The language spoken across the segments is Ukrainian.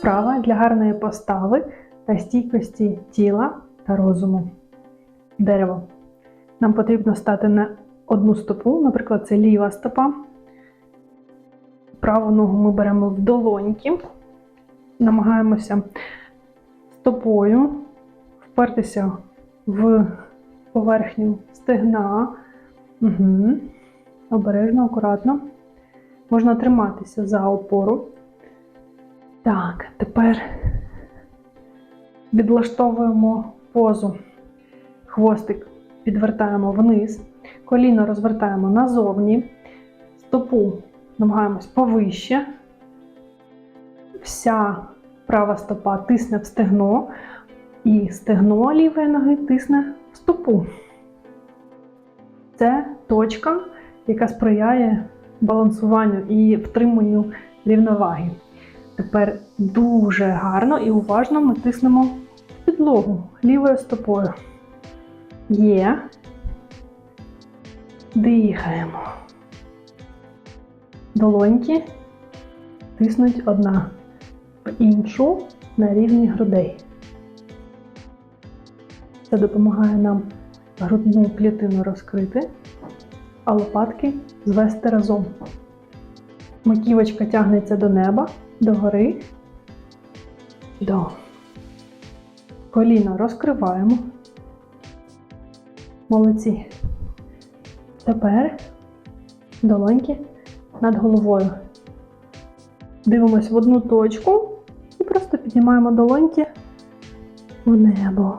Вправа для гарної постави та стійкості тіла та розуму. Дерево. Нам потрібно стати на одну стопу, наприклад, це ліва стопа. Праву ногу ми беремо в долоньки, намагаємося стопою впертися в поверхню стегна. Угу. Обережно, акуратно. Можна триматися за опору. Так, тепер відлаштовуємо позу. Хвостик підвертаємо вниз, коліно розвертаємо назовні, стопу намагаємось повище. Вся права стопа тисне в стегно, і стегно лівої ноги тисне в стопу. Це точка, яка сприяє балансуванню і втриманню рівноваги. Тепер дуже гарно і уважно ми тиснемо підлогу лівою стопою. Є. Дихаємо. Долоньки тиснуть одна в іншу на рівні грудей. Це допомагає нам грудну клітину розкрити, а лопатки звести разом. Маківочка тягнеться до неба, до гори, до коліна розкриваємо. Молодці. Тепер долоньки над головою. Дивимось в одну точку і просто піднімаємо долоньки в небо.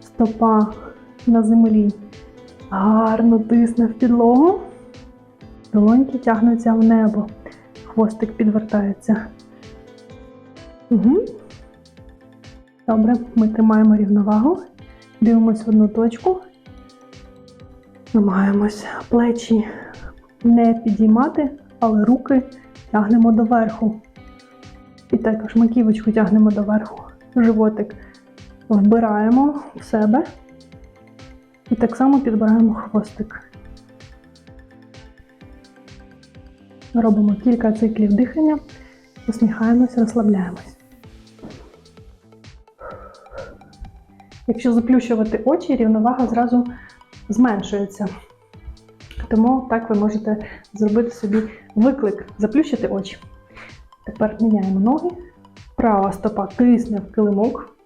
Стопа на землі гарно тисне в підлогу. Долоньки тягнуться в небо. Хвостик підвертається. Угу. Добре, ми тримаємо рівновагу. Дивимось в одну точку. Намагаємось плечі не підіймати, але руки тягнемо доверху. І також маківочку тягнемо доверху. Животик вбираємо в себе. І так само підбираємо хвостик. Робимо кілька циклів дихання, усміхаємось, розслабляємось. Якщо заплющувати очі, рівновага зразу зменшується. Тому так ви можете зробити собі виклик, заплющити очі. Тепер міняємо ноги. Права стопа тисне в килимок.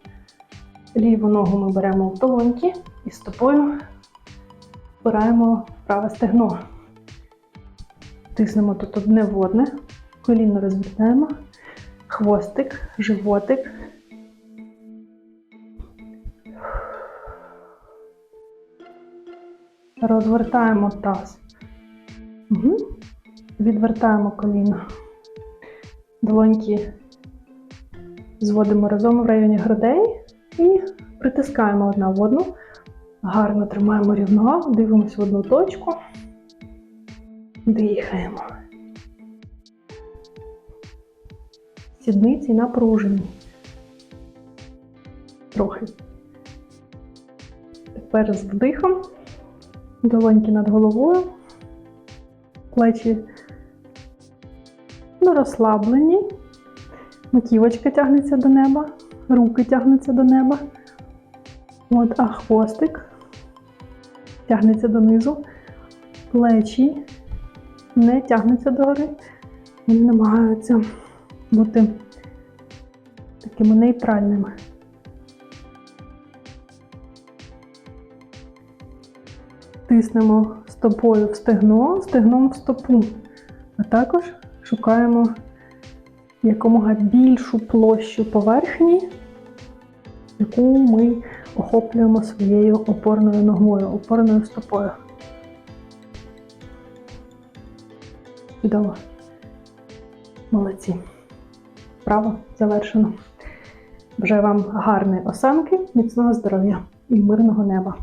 Ліву ногу ми беремо в долоньки і стопою впираємо праве стегно. Тиснемо тут одне в одне, коліно розвертаємо, хвостик, животик. Розвертаємо таз. Угу. Відвертаємо коліно. Долоньки зводимо разом в районі грудей і притискаємо одна в одну. Гарно тримаємо рівновагу, дивимося в одну точку. Дихаємо. Сідниці напружені. Трохи. Тепер з вдихом. Долоньки над головою. Плечі ну, розслаблені. Маківочка тягнеться до неба, руки тягнуться до неба. От, а хвостик тягнеться донизу, плечі не тягнуться догори. Вони намагаються бути такими нейтральними. Тиснемо стопою в стегно, стегном в стопу, а також шукаємо якомога більшу площу поверхні, яку ми охоплюємо своєю опорною ногою, опорною стопою. Чудово. Молодці. Право завершено. Бажаю вам гарної осанки, міцного здоров'я і мирного неба.